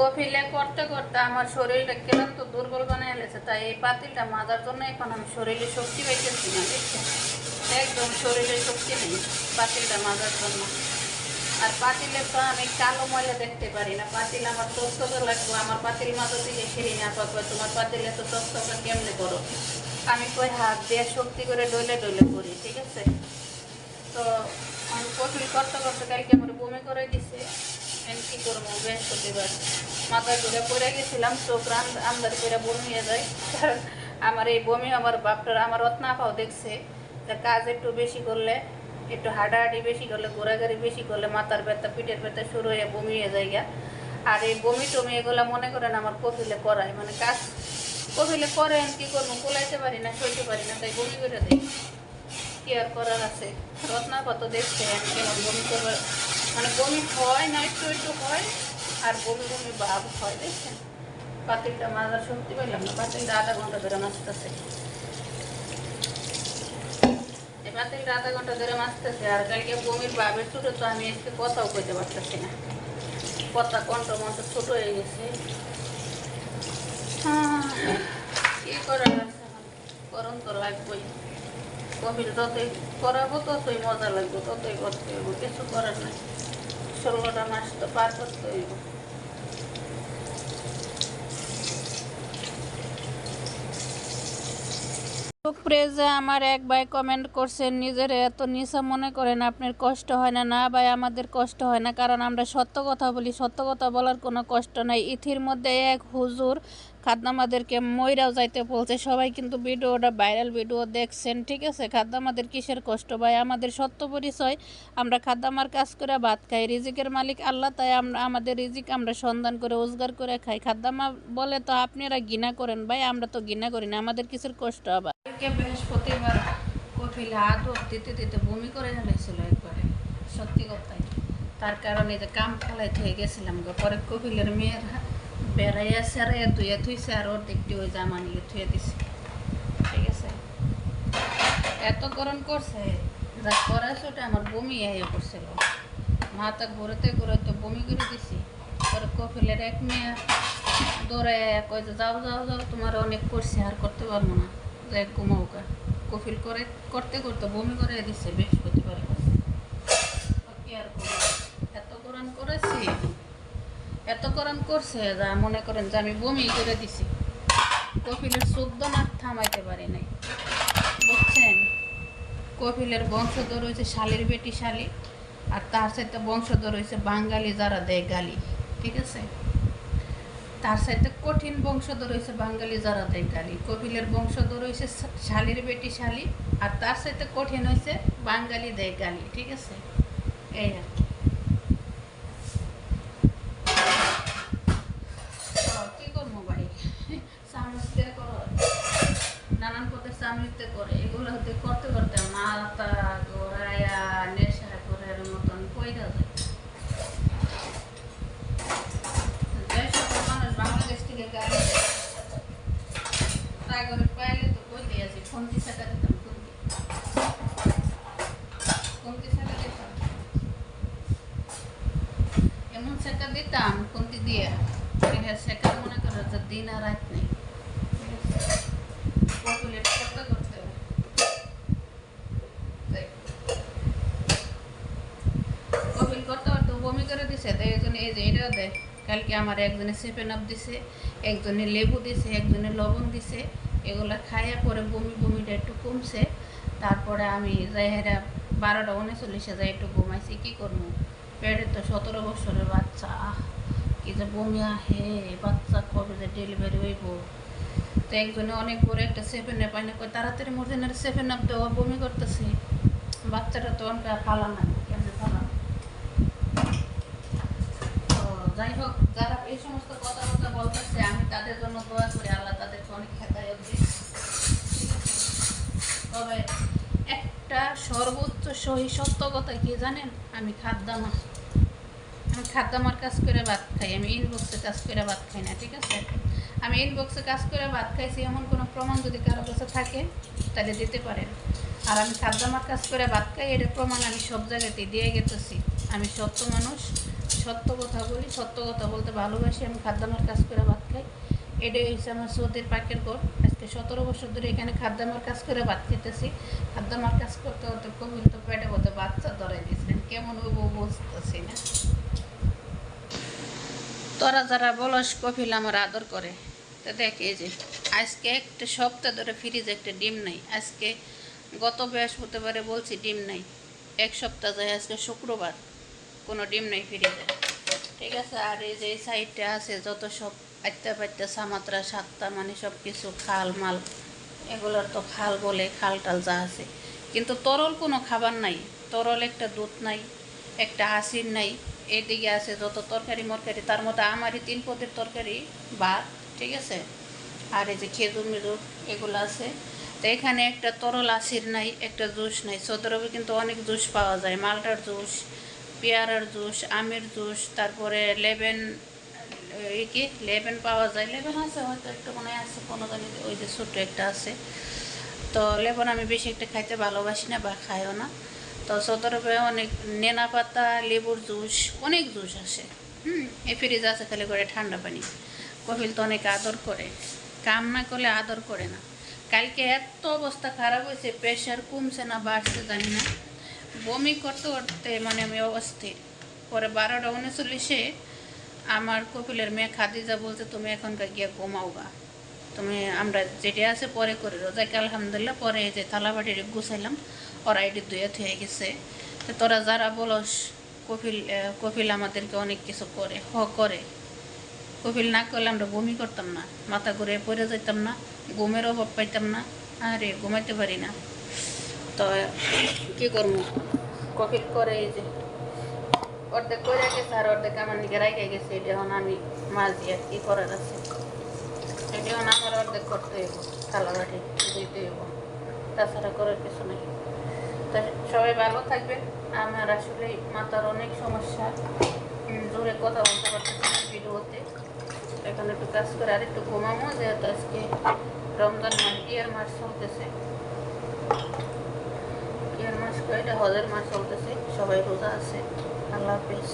কফিলে করতে করতে আমার শরীরটা কেমন তো দুর্বল বানিয়ে এলেছে তাই এই পাতিলটা মাজার জন্য এখন আমি শরীরে শক্তি পাইতেছি না একদম শরীরে শক্তি নেই পাতিলটা মাজার জন্য। আর পাতিলে তো আমি কালো ময়লা দেখতে পারি না পাতিল আমার চকচকে লাগবে, আমার পাতিল মাথা থেকে ফিরি না পাবো তোমার পাতিলে তো চকচকে কেমনে করো? আমি কই হাত দিয়ে শক্তি করে ডলে ডলে করি, ঠিক আছে? তো আমি কঠিন করতে করতে কালকে আমার বমি করে দিছে। আমি কী করব? বৃহস্পতিবার মাথা ঘুরে পড়ে গেছিলাম চোখ আমদানি করে বমি হয়ে যায়। আমার এই বমি আমার বাপটার, আমার রত্নাপাও দেখছে। যে কাজ একটু বেশি করলে, একটু হাঁটাহাঁটি বেশি করলে, ঘোরাঘুরি বেশি করলে মাথার ব্যথা, পিঠের ব্যথা শুরু হয়ে বমি হয়ে যায় গিয়া। আর এই বমি টমি এগুলো মনে করেন আমার কফিলে করায়। মানে কাজ কফিলে করেন কি করব? কোলাইতে পারি না, সইতে পারি না, তাই বমি করে দিই কি আর করার আছে? রত্না কত দেখছে কেমন বমি করবার মানে বমি হয় না একটু একটু হয় আর বমি বমি ভাব হয় দেখছেন? পাতিলটা মাজার শক্তি পাইলাম না পাতিলটা আধা ঘণ্টা ধরে মাছতেছে এই পাতিলটা আধা ঘণ্টা ধরে মাছতেছে আর কালকে বমির ভাবের ছোটো তো আমি আজকে কথাও কইতে পারতেছি না। কথা কণ্ঠ মন্ত্র ছোট হয়ে গেছে। আহ, কি করার আছে? গরম তো লাগবেই। কবির যতই করাবো, ততই মজা লাগবে, ততই করতে হইব, কিছু করার নাই। ষোলোটা মাস তো পার করতে হইব। আমার এক ভাই কমেন্ট করছেন নিজের এত নিচা মনে করেন, আপনার কষ্ট হয় না না ভাই, আমাদের কষ্ট হয় না, কারণ আমরা সত্য কথা বলি, সত্য কথা বলার কোনো কষ্ট নাই। ইথির মধ্যে এক হুজুর খাদ্দামাদেরকে ময়রাও যাইতে বলছে। সবাই কিন্তু ভিডিওটা ভাইরাল ভিডিও দেখছেন, ঠিক আছে? খাদ্দামাদের কিসের কষ্ট ভাই? আমাদের সত্য পরিচয়। আমরা খাদ্দামার কাজ করে ভাত খাই, রিজিকের মালিক আল্লাহ, তাই আমরা আমাদের রিজিক আমরা সন্ধান করে, রোজগার করে খাই। খাদ্দামা বলে তো আপনারা ঘৃণা করেন ভাই, আমরা তো ঘৃণা করি না, আমাদের কিসের কষ্ট কালকে বৃহস্পতিবার কফিলে হাত দিতে দিতে বমি করে ফেলেছিল একবারে, সত্যি কথাই। তার কারণে যে কাম ফেলাই থেকে গেছিলাম পরে কপিলের মেয়ের বেড়াইয়া সেরাইয়া ধুয়ে থুইছে আর ওর দেখতে ওই জামা নিয়ে থুয়ে দিছে ঠিক আছে এত গরম করছে যা করাছে ওটা আমার বমি আইয়া করছিল মাথা ঘুরতে ঘুরতে বমি করে দিছি পরে কপিলের এক মেয়ে দৌড়ায় কয় যে যাও যাও যাও তোমার অনেক করছে আর করতে পারব না যাই ঘুমাওকা কফিল করে করতে করতে বমি করে দিছে বৃহস্পতিবার কি আর করব? এত কোরআন করেছি এত কোরআন করছে যা মনে করেন যে আমি বমি করে দিছি। কপিলের শুদ্ধ না থামাইতে পারি নাই। বুঝছেন? কপিলের বংশধর হয়েছে শালির বেটি শালি, আর তার সাথে বংশধর হয়েছে বাঙালি যারা দেয় গালি, ঠিক আছে? তার সাথে কঠিন বংশধর হয়েছে বাঙালি যারা দেয় গালি। কপিলের বংশধর হয়েছে শালির বেটি শালি, আর তার সাথে কঠিন হয়েছে বাঙালি দেয় গালি, ঠিক আছে? এই আর কি। ও, কি করব ভাই নানান করে, এগুলো করতে নেশা মতন যায়। মানুষ বাংলাদেশ থেকে তো টাকা দিতাম টাকা দিতাম। এমন সেটা দিতাম ফোনটি দিয়ে। সেটা মনে করো যে দিন আর রাত নেই। বমি কালকে আমার একজনে সেভেন আপ দিছে, একজনে লেবু দিছে, একজনে লবণ দিছে, এগুলা খাইয়া পরে বমি, বমিটা একটু কমছে, তারপরে আমি যাই হেরা বারোটা উনচল্লিশে যাই একটু ঘুমাইছি, কি করব? পেটে তো সতেরো বছরের বাচ্চা কি যে বমি, আহে, বাচ্চা কবে যে ডেলিভারি হইব? তো একজনে অনেক বড় একটা তাড়াতাড়ি আপ দেওয়া বমি বাচ্চাটা তো অনেক না আমি তবে একটা সর্বোচ্চ সহি সত্য কথা কি জানেন? আমি আমি খাদ্যামার কাজ করে ভাত খাই, আমি ইনবক্সে কাজ করে ভাত খাই না, ঠিক আছে? আমি ইনবক্সে কাজ করে ভাত খাইছি, এমন কোনো প্রমাণ যদি কারও কাছে থাকে, তাহলে দিতে পারেন। আর আমি খাদ্যামার কাজ করে ভাত খাই, এটা প্রমাণ আমি সব জায়গাতেই দিয়ে গেতেছি। আমি সত্য মানুষ, সত্য কথা বলি, সত্য কথা বলতে ভালোবাসি, আমি খাদ্যামার কাজ করে ভাত খাই। এটাই হচ্ছে আমার সৌদির পাকের ঘর আজকে সতেরো বছর ধরে এখানে খাদ্যামার কাজ করে ভাত খেতেছি। খাদ্যামার কাজ করতে করতে কবিল তো পেটে বলতে বাচ্চা ধরাই দিয়েছিলেন। কেমন হইব বুঝতেছি না। তোরা যারা বলস কফিল আমার আদর করে। তো দেখ, এই যে, আজকে একটা সপ্তাহ ধরে ফ্রিজে একটা ডিম নাই। আজকে গত বৃহস্পতিবারে বলছি ডিম নাই। এক সপ্তাহ যায়, আজকে শুক্রবার কোনো ডিম নাই ফ্রিজে ঠিক আছে? আর এই যে সাইডটা আছে, যত সব আটটা পাটটা সামাত্রা সাতটা মানে সব কিছু, খাল, মাল, এগুলোর তো খাল বলে, খাল টাল যা আছে। কিন্তু তরল কোনো খাবার নাই। তরল একটা দুধ নাই, একটা আসির নাই। এদিকে আছে যত তরকারি মরকারি তার মধ্যে আমারই তিন পদের তরকারি, ভাত ঠিক আছে? আর এই যে খেজুর মেজুর এগুলো আছে। তো এখানে একটা তরল আসির নাই, একটা জুস নাই। সদরবে কিন্তু অনেক জুস পাওয়া যায়। মালটার জুস, পেয়ারার জুস, আমের জুস, তারপরে লেবেন, এই কি? লেবেন পাওয়া যায়। লেবেন আছে হয়তো একটু মনে আছে, কোনো জানি ওই যে ছোট্ট একটা আছে। তো লেবন আমি বেশি একটা খাইতে ভালোবাসি না বা খাইও না। তো সদরবে অনেক নেনা পাতা, লেবুর জুস, অনেক জুস আসে। হুম এ ফ্রিজ আছে খালি করে ঠান্ডা পানি। কপিল তো অনেক আদর করে। কাম না করলে আদর করে না। কালকে এত অবস্থা খারাপ হয়েছে, প্রেশার কমছে না, বাড়ছে জানি না। বমি করতে করতে মানে আমি অস্থির। পরে বারোটা উনচল্লিশে আমার কপিলের মেয়ে খাদিজা বলছে, তুমি এখনকার গিয়ে ঘুমাও গা। তুমি আমরা যেটি আছে পরে করে। রোজাকে আলহামদুলিল্লাহ পরে যে থালাবাটির গুছাইলাম, ওরা এটি ধুয়ে থুয়ে গেছে। তো তোরা যারা বলস, কপিল কপিল আমাদেরকে অনেক কিছু করে, হ, করে। কপিল না করলে আমরা বমি করতাম না, মাথা ঘুরে পড়ে যেতাম না, ঘুমের অভাব পাইতাম না, আরে ঘুমাইতে পারি না। তো কি করব? কপিল করে এই যে, অর্ধেক করে গেছে আর অর্ধেক আমার দিকে রাইখে গেছে, এটা এখন আমি মাছ দিয়ে কি করার আছে। এটা এখন আমার অর্ধেক করতে হইব, থালা বাটি দিতে হইব, তাছাড়া করার কিছু নেই। তা সবাই ভালো থাকবে আমার আসলে মাথার অনেক সমস্যা জোরে কথা বলতে পারতেছি না ভিডিওতে। এখন একটু কাজ করে আর একটু ঘুমামো যেহেতু আজকে রমজান মাস ইয়ার মাস চলতেছে ইয়ার মাস কয়টা হজের মাস চলতেছে সবাই রোজা আছে আল্লাহ হাফিজ